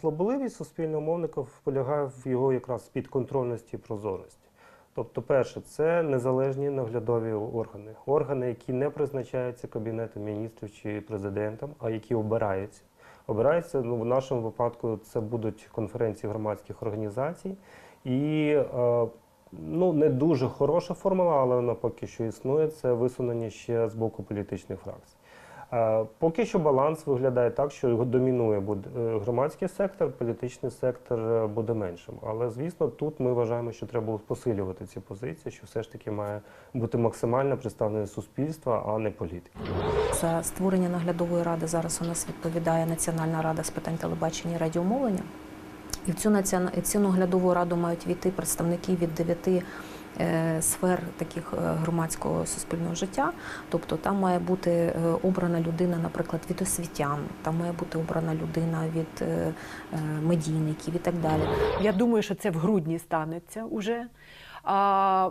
Слаболивість суспільного мовника полягає в його якраз підконтрольності і прозорості. Тобто, перше, це незалежні наглядові органи, органи, які не призначаються Кабінетом міністрів чи президентом, а які обираються. Обираються ну, в нашому випадку це будуть конференції громадських організацій, і е, ну, не дуже хороша формула, але вона поки що існує. Це висунення ще з боку політичних фракцій. Е, Поки що баланс виглядає так, що домінує е, громадський сектор, політичний сектор е, буде меншим. Але звісно, тут ми вважаємо, що треба посилювати ці позиції, що все ж таки має бути максимальне представлення суспільства, а не політики. За створення наглядової ради зараз у нас відповідає Національна рада з питань телебачення і радіомовлення. І в цю, наглядову раду мають війти представники від дев'яти сфер таких е, громадського суспільного життя. Тобто там має бути е, обрана людина, наприклад, від освітян, там має бути обрана людина від е, е, медійників і так далі. Я думаю, що це в грудні станеться уже.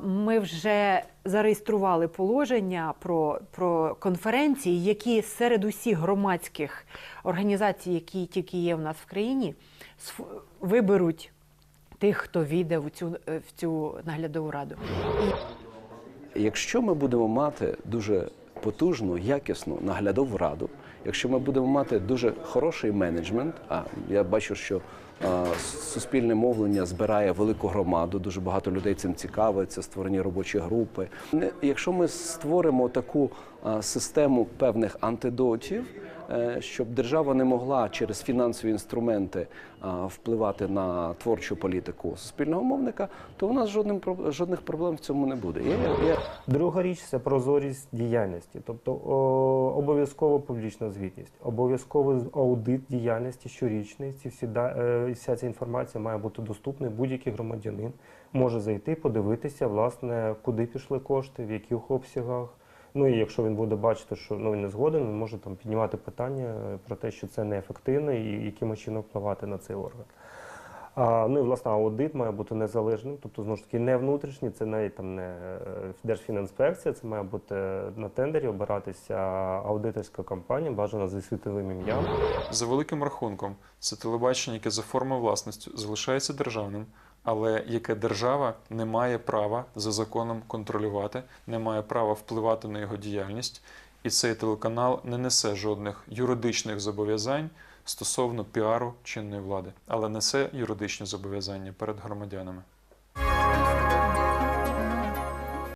Ми вже зареєстрували положення про, про конференції, які серед усіх громадських організацій, які тільки є в нас в країні, виберуть тих, хто війде в цю, е, в цю наглядову раду. Якщо ми будемо мати дуже потужну, якісну наглядову раду, якщо ми будемо мати дуже хороший менеджмент, а я бачу, що а, суспільне мовлення збирає велику громаду, дуже багато людей цим цікавиться, створені робочі групи. Якщо ми створимо таку а, систему певних антидотів, щоб держава не могла через фінансові інструменти впливати на творчу політику суспільного мовника, то у нас жодним жодних проблем в цьому не буде. Я, Друга річ це прозорість діяльності, тобто обов'язково публічна звітність, обов'язковий аудит діяльності щорічний. Ці всі е, вся ця інформація має бути доступна. Будь-який громадянин може зайти, подивитися, власне, куди пішли кошти, в яких обсягах. Ну і якщо він буде бачити, що ну він не згоден, він може там піднімати питання е, про те, що це неефективно і яким чином впливати на цей орган. А, ну і власне аудит має бути незалежним, тобто знову ж таки не внутрішній, це навіть там не е, Держфінінспекція, це має бути на тендері обиратися аудиторська компанія, бажана зі світовим ім'ям. За великим рахунком, це телебачення, яке за формою власності залишається державним, але яке держава не має права за законом контролювати, не має права впливати на його діяльність, і цей телеканал не несе жодних юридичних зобов'язань стосовно піару чинної влади, але несе юридичні зобов'язання перед громадянами.